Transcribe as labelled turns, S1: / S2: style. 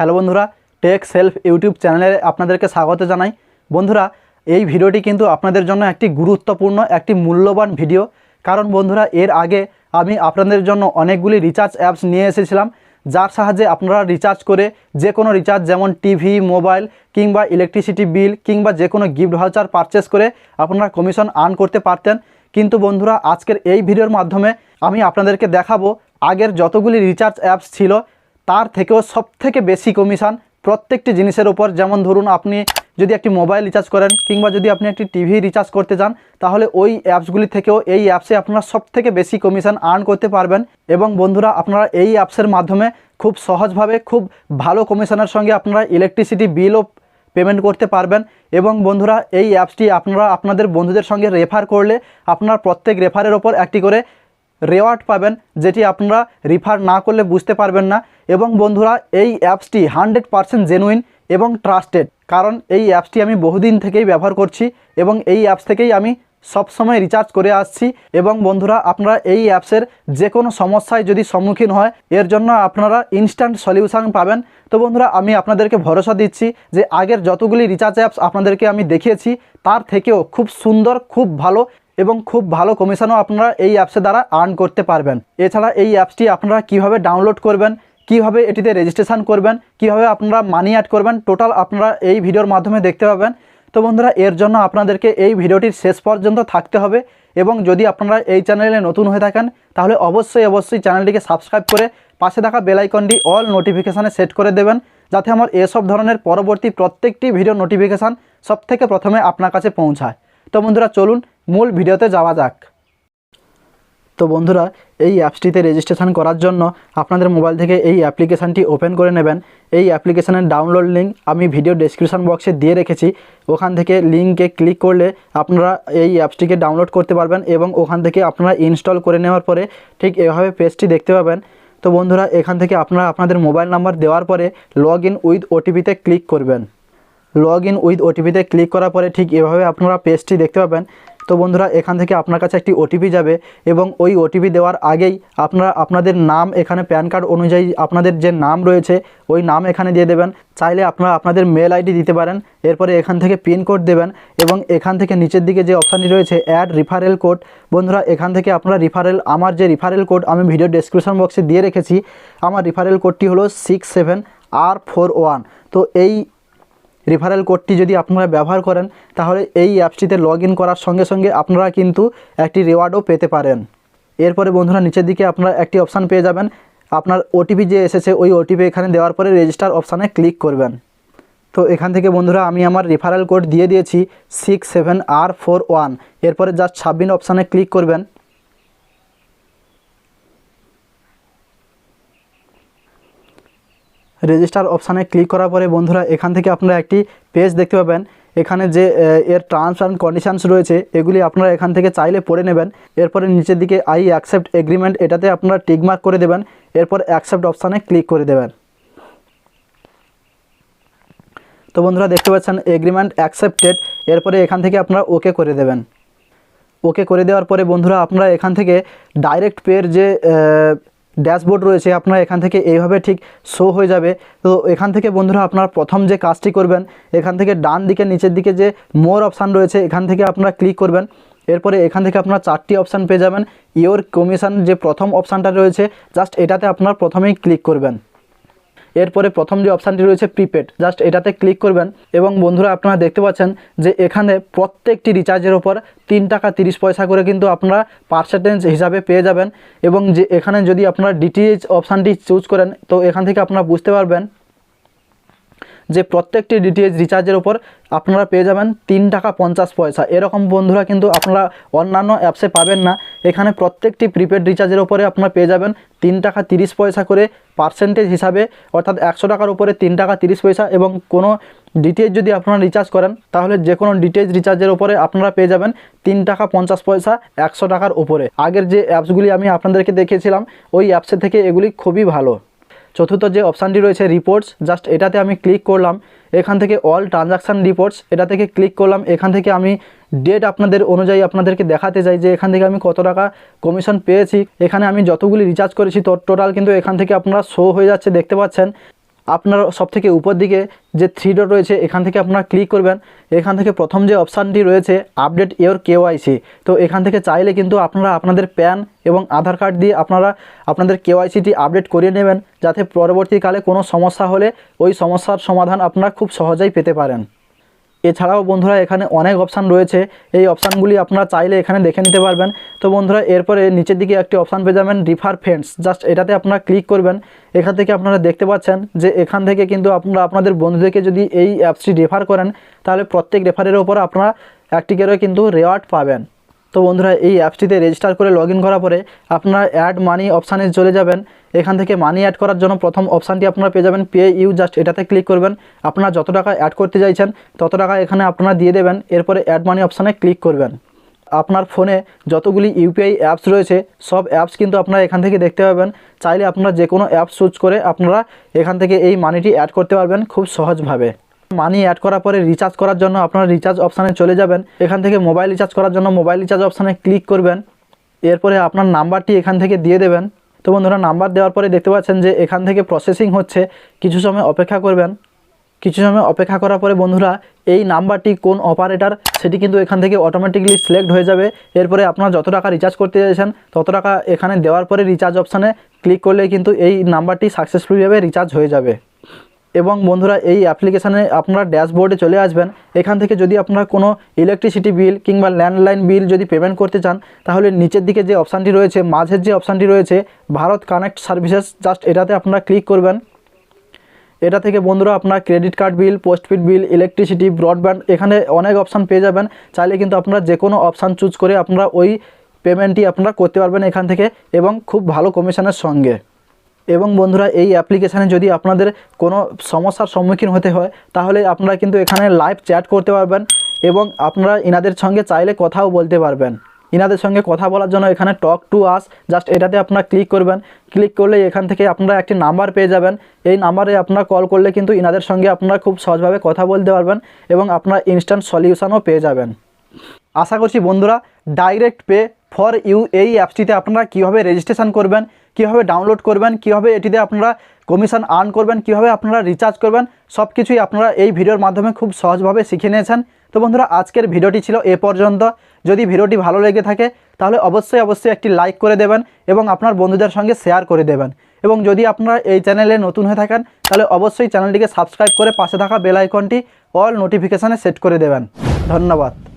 S1: Hello বন্ধুরা, take self YouTube চ্যানেলে আপনাদেরকে স্বাগত জানাই। বন্ধুরা, এই ভিডিওটি কিন্তু আপনাদের জন্য একটি গুরুত্বপূর্ণ, একটি মূল্যবান ভিডিও। কারণ বন্ধুরা, এর আগে আমি আপনাদের জন্য অনেকগুলি রিচার্জ অ্যাপস নিয়ে এসেছিলাম, যার সাহায্যে আপনারা রিচার্জ করে যে কোনো রিচার্জ যেমন টিভি মোবাইল কিংবা ইলেকট্রিসিটি বিল কিংবা যে কোনো গিফট ভাউচার পারচেস করে আপনারা কমিশন আর্ন করতে পারতেন। কিন্তু বন্ধুরা, আজকের এই ভিডিওর মাধ্যমে আমি আপনাদেরকে দেখাবো, আগের যতগুলি রিচার্জ অ্যাপস ছিল তার থেকেও সবথেকে বেশি কমিশন প্রত্যেকটি জিনিসের ওপর যেমন ধরুন, আপনি যদি একটি মোবাইল রিচার্জ করেন কিংবা যদি আপনি একটি টিভি রিচার্জ করতে চান, তাহলে ওই অ্যাপসগুলি থেকেও এই অ্যাপসে আপনারা সবথেকে বেশি কমিশন আর্ন করতে পারবেন। এবং বন্ধুরা, আপনারা এই অ্যাপসের মাধ্যমে খুব সহজভাবে খুব ভালো কমিশনের সঙ্গে আপনারা ইলেকট্রিসিটি বিলও পেমেন্ট করতে পারবেন। এবং বন্ধুরা, এই অ্যাপসটি আপনারা আপনাদের বন্ধুদের সঙ্গে রেফার করলে আপনার প্রত্যেক রেফারের ওপর একটি করে রেওয়ার্ড পাবেন, যেটি আপনারা রিফার না করলে বুঝতে পারবেন না। এবং বন্ধুরা, এই অ্যাপসটি হান্ড্রেড পারসেন্ট জেনুইন এবং ট্রাস্টেড। কারণ এই অ্যাপসটি আমি বহুদিন থেকেই ব্যবহার করছি এবং এই অ্যাপস থেকেই আমি সবসময় রিচার্জ করে আসছি। এবং বন্ধুরা, আপনারা এই অ্যাপসের যে কোনো সমস্যায় যদি সম্মুখীন হয়, এর জন্য আপনারা ইনস্ট্যান্ট সলিউশন পাবেন। তো বন্ধুরা, আমি আপনাদেরকে ভরসা দিচ্ছি যে আগের যতগুলি রিচার্জ অ্যাপস আপনাদেরকে আমি দেখিয়েছি, তার থেকেও খুব সুন্দর, খুব ভালো এবং খুব ভালো কমিশনও আপনারা এই অ্যাপসের দ্বারা আর্ন করতে পারবেন। এছাড়া এই অ্যাপসটি আপনারা কীভাবে ডাউনলোড করবেন কীভাবে এটিতে রেজিস্ট্রেশন করবেন, কীভাবে আপনারা মানি অ্যাড করবেন টোটাল আপনারা এই ভিডিওর মাধ্যমে দেখতে পাবেন। তো বন্ধুরা, এর জন্য আপনাদেরকে এই ভিডিওটির শেষ পর্যন্ত থাকতে হবে এবং যদি আপনারা এই চ্যানেলে নতুন হয়ে থাকেন, তাহলে অবশ্যই অবশ্যই চ্যানেলটিকে সাবস্ক্রাইব করে পাশে থাকা বেলাইকনটি অল নোটিফিকেশানে সেট করে দেবেন, যাতে আমার এসব ধরনের পরবর্তী প্রত্যেকটি ভিডিও নোটিফিকেশান সবথেকে প্রথমে আপনার কাছে পৌঁছায়। তো বন্ধুরা, চলুন মূল ভিডিওতে যাওয়া যাক। তো বন্ধুরা, এই অ্যাপসটিতে রেজিস্ট্রেশন করার জন্য আপনাদের মোবাইল থেকে এই অ্যাপ্লিকেশানটি ওপেন করে নেবেন। এই অ্যাপ্লিকেশানের ডাউনলোড লিঙ্ক আমি ভিডিও ডেসক্রিপশন বক্সে দিয়ে রেখেছি। ওখান থেকে লিঙ্কে ক্লিক করলে আপনারা এই অ্যাপসটিকে ডাউনলোড করতে পারবেন এবং ওখান থেকে আপনারা ইনস্টল করে নেওয়ার পরে ঠিক এভাবে পেজটি দেখতে পাবেন। তো বন্ধুরা, এখান থেকে আপনারা আপনাদের মোবাইল নাম্বার দেওয়ার পরে লগ ইন উইথ ওটিপিতে ক্লিক করবেন। লগ ইন উইথ ওটিপিতে ক্লিক করার পরে ঠিক এভাবে আপনারা পেজটি দেখতে পাবেন। তো বন্ধুরা, এখান থেকে আপনার কাছে একটি ওটিপি যাবে এবং ওই ওটিপি দেওয়ার আগেই আপনারা আপনাদের নাম এখানে প্যান কার্ড অনুযায়ী আপনাদের যে নাম রয়েছে, ওই নাম এখানে দিয়ে দেবেন। চাইলে আপনারা আপনাদের মেল আইডি দিতে পারেন, এরপরে এখান থেকে পিন কোড দেবেন এবং এখান থেকে নিচের দিকে যে অপশানটি রয়েছে, অ্যাড রিফারেল কোড, বন্ধুরা এখান থেকে আপনারা রিফারেল, আমার যে রিফারেল কোড আমি ভিডিও ডেসক্রিপশন বক্সে দিয়ে রেখেছি, আমার রিফারেল কোডটি হলো six seven R four one তো এই রেফারেল কোডটি যদি আপনারা ব্যবহার করেন, তাহলে এই অ্যাপসটিতে লগ করার সঙ্গে সঙ্গে আপনারা কিন্তু একটি রেওয়ার্ডও পেতে পারেন। এরপরে বন্ধুরা, নিচের দিকে আপনারা একটি অপশান পেয়ে যাবেন। আপনার ওটিপি যে এসেছে, ওই ওটিপি এখানে দেওয়ার পরে রেজিস্টার অপশানে ক্লিক করবেন। তো এখান থেকে বন্ধুরা, আমি আমার রেফারেল কোড দিয়ে দিয়েছি six seven R four one এরপরে জাস্ট ছাব্বিশ অপশানে ক্লিক করবেন। রেজিস্টার অপশানে ক্লিক করার পরে বন্ধুরা এখান থেকে আপনারা একটি পেজ দেখতে পাবেন। এখানে যে এর টার্মস অ্যান্ড কন্ডিশনস রয়েছে, এগুলি আপনারা এখান থেকে চাইলে পড়ে নেবেন। এরপরে নিচের দিকে আই অ্যাকসেপ্ট এগ্রিমেন্ট এটাতে আপনারা টিকমার্ক করে দেবেন। এরপর অ্যাকসেপ্ট অপশানে ক্লিক করে দেবেন। তো বন্ধুরা দেখতে পাচ্ছেন এগ্রিমেন্ট অ্যাকসেপ্টেড এরপরে এখান থেকে আপনারা ওকে করে দেবেন। ওকে করে দেওয়ার পরে বন্ধুরা আপনারা এখান থেকে ডাইরেক্ট পের যে ড্যাশবোর্ড রয়েছে, আপনারা এখান থেকে এইভাবে ঠিক শো হয়ে যাবে। তো এখান থেকে বন্ধুরা, আপনারা প্রথম যে কাজটি করবেন, এখান থেকে ডান দিকে, নিচের দিকে যে মোর অপশান রয়েছে, এখান থেকে আপনারা ক্লিক করবেন। এরপরে এখান থেকে আপনার চারটি অপশান পেয়ে যাবেন। ইওর কমিশন যে প্রথম অপশানটা রয়েছে জাস্ট এটাতে আপনার প্রথমেই ক্লিক করবেন। এরপরে প্রথম যে অপশানটি রয়েছে প্রিপেড জাস্ট এটাতে ক্লিক করবেন এবং বন্ধুরা আপনারা দেখতে পাচ্ছেন যে এখানে প্রত্যেকটি রিচার্জের ওপর তিন টাকা তিরিশ পয়সা করে কিন্তু আপনারা পার্সেন্টেজ হিসাবে পেয়ে যাবেন এবং যে এখানে যদি আপনারা ডিটিএইচ অপশানটি চুজ করেন, তো এখান থেকে আপনারা বুঝতে পারবেন যে প্রত্যেকটি ডিটিএইচ রিচার্জের ওপর আপনারা পেয়ে যাবেন তিন টাকা পঞ্চাশ পয়সা। এরকম বন্ধুরা কিন্তু আপনারা অন্যান্য অ্যাপসে পাবেন না। এখানে প্রত্যেকটি প্রিপেড রিচার্জের ওপরে আপনারা পেয়ে যাবেন তিন টাকা তিরিশ পয়সা করে পার্সেন্টেজ হিসাবে, অর্থাৎ একশো টাকার উপরে তিন টাকা তিরিশ পয়সা এবং কোনো ডিটিএইচ যদি আপনারা রিচার্জ করেন, তাহলে যে কোনো ডিটিএইচ রিচার্জের ওপরে আপনারা পেয়ে যাবেন তিন টাকা পঞ্চাশ পয়সা একশো টাকার উপরে। আগের যে অ্যাপসগুলি আমি আপনাদেরকে দেখিয়েছিলাম, ওই অ্যাপসের থেকে এগুলি খুবই ভালো। চতুর্থ যে অপশানটি রয়েছে রিপোর্টস জাস্ট এটাতে আমি ক্লিক করলাম, এখান থেকে অল ট্রানজাকশান রিপোর্টস এটা থেকে ক্লিক করলাম, এখান থেকে আমি ডেট আপনাদের অনুযায়ী আপনাদেরকে দেখাতে চাই যে এখান থেকে আমি কত টাকা কমিশন পেয়েছি। এখানে আমি যতগুলি রিচার্জ করেছি তো টোটাল কিন্তু এখান থেকে আপনারা শো হয়ে যাচ্ছে, দেখতে পাচ্ছেন। আপনার সব থেকে উপর দিকে যে থ্রি ডট রয়েছে, এখান থেকে আপনারা ক্লিক করবেন। এখান থেকে প্রথম যে অপশানটি রয়েছে আপডেট ইয়োর কেওয়াইসি তো এখান থেকে চাইলে কিন্তু আপনারা আপনাদের প্যান এবং আধার কার্ড দিয়ে আপনারা আপনাদের কেওয়াইসিটি আপডেট করিয়ে নেবেন, যাতে পরবর্তীকালে কোনো সমস্যা হলে ওই সমস্যার সমাধান আপনারা খুব সহজেই পেতে পারেন। এছাড়াও বন্ধুরা এখানে অনেক অপশান রয়েছে। এই অপশানগুলি আপনারা চাইলে এখানে দেখে নিতে পারবেন। তো বন্ধুরা, এরপরে নিচের দিকে একটি অপশান পেয়ে যাবেন রিফার ফ্রেন্ডস জাস্ট এটাতে আপনারা ক্লিক করবেন। এখান থেকে আপনারা দেখতে পাচ্ছেন যে এখান থেকে কিন্তু আপনারা আপনাদের বন্ধুদেরকে যদি এই অ্যাপসটি রেফার করেন, তাহলে প্রত্যেক রেফারের ওপর আপনারা একটি করে কিন্তু রেওয়ার্ড পাবেন। তো বন্ধুরা, এই অ্যাপসটিতে রেজিস্টার করে লগ করার পরে আপনারা অ্যাড মানি অপশানে চলে যাবেন। এখান থেকে মানি অ্যাড করার জন্য প্রথম অপশানটি আপনারা পেয়ে যাবেন। পে ইউ জাস্ট এটাতে ক্লিক করবেন। আপনারা যত টাকা অ্যাড করতে চাইছেন, তত টাকা এখানে আপনারা দিয়ে দেবেন। এরপরে অ্যাড মানি অপশানে ক্লিক করবেন। আপনার ফোনে যতগুলি ইউপিআই অ্যাপস রয়েছে, সব অ্যাপস কিন্তু আপনারা এখান থেকে দেখতে পাবেন। চাইলে আপনারা যে কোনো অ্যাপস চুজ করে আপনারা এখান থেকে এই মানিটি অ্যাড করতে পারবেন খুব সহজভাবে। মানি অ্যাড করার পরে রিচার্জ করার জন্য আপনারা রিচার্জ অপশানে চলে যাবেন। এখান থেকে মোবাইল রিচার্জ করার জন্য মোবাইল রিচার্জ অপশানে ক্লিক করবেন। এরপরে আপনার নাম্বারটি এখান থেকে দিয়ে দেবেন। তো বন্ধুরা নাম্বার দেওয়ার পরে দেখতে পাচ্ছেন যে এখান থেকে প্রসেসিং হচ্ছে। কিছু সময় অপেক্ষা করবেন। কিছু সময় অপেক্ষা করার পরে বন্ধুরা, এই নাম্বারটি কোন অপারেটর সেটি কিন্তু এখান থেকে অটোমেটিকলি সিলেক্ট হয়ে যাবে। এরপরে আপনারা যত টাকা রিচার্জ করতে চাইছেন, তত টাকা এখানে দেওয়ার পরে রিচার্জ অপশানে ক্লিক করলে কিন্তু এই নাম্বারটি সাকসেসফুলিভাবে রিচার্জ হয়ে যাবে। এবং বন্ধুরা, এই অ্যাপ্লিকেশানে আপনারা ড্যাশবোর্ডে চলে আসবেন। এখান থেকে যদি আপনারা কোনো ইলেকট্রিসিটি বিল কিংবা ল্যান্ডলাইন বিল যদি পেমেন্ট করতে চান, তাহলে নিচের দিকে যে অপশানটি রয়েছে, মাঝের যে অপশানটি রয়েছে, ভারত কানেক্ট সার্ভিসেস জাস্ট এটাতে আপনারা ক্লিক করবেন। এটা থেকে বন্ধুরা, আপনার credit card bill postpaid bill electricity broadband এখানে অনেক অপশান পেয়ে যাবেন। চাইলে কিন্তু আপনারা যে কোনো অপশান চুজ করে আপনারা ওই পেমেন্টটি আপনারা করতে পারবেন এখান থেকে এবং খুব ভালো কমিশনের সঙ্গে। এবং বন্ধুরা, এই অ্যাপ্লিকেশানে যদি আপনাদের কোনো সমস্যার সম্মুখীন হতে হয়, তাহলে আপনারা কিন্তু এখানে লাইভ চ্যাট করতে পারবেন এবং আপনারা ইনাদের সঙ্গে চাইলে কথাও বলতে পারবেন। ইনাদের সঙ্গে কথা বলার জন্য এখানে টক টু আস জাস্ট এটাতে আপনারা ক্লিক করবেন। ক্লিক করলে এখান থেকে আপনারা একটি নাম্বার পেয়ে যাবেন। এই নাম্বারে আপনারা কল করলে কিন্তু ইনাদের সঙ্গে আপনারা খুব সহজভাবে কথা বলতে পারবেন এবং আপনারা ইনস্ট্যান্ট সলিউশনও পেয়ে যাবেন। আশা করছি বন্ধুরা ডাইরেক্ট পে ফর ইউ এই অ্যাপসটিতে আপনারা কীভাবে রেজিস্ট্রেশন করবেন কীভাবে ডাউনলোড করবেন, কীভাবে এটিতে আপনারা কমিশন আর্ন করবেন, কীভাবে আপনারা রিচার্জ করবেন সব কিছুই আপনারা এই ভিডিওর মাধ্যমে খুব সহজভাবে শিখে নিয়েছেন। তো বন্ধুরা, আজকের ভিডিওটি ছিল এ পর্যন্ত। যদি ভিডিওটি ভালো লেগে থাকে, তাহলে অবশ্যই অবশ্যই একটি লাইক করে দেবেন এবং আপনার বন্ধুদের সঙ্গে শেয়ার করে দেবেন। এবং যদি আপনারা এই চ্যানেলে নতুন হয়ে থাকেন, তাহলে অবশ্যই চ্যানেলটিকে সাবস্ক্রাইব করে পাশে থাকা বেল আইকনটি অল নোটিফিকেশানে সেট করে দেবেন। ধন্যবাদ।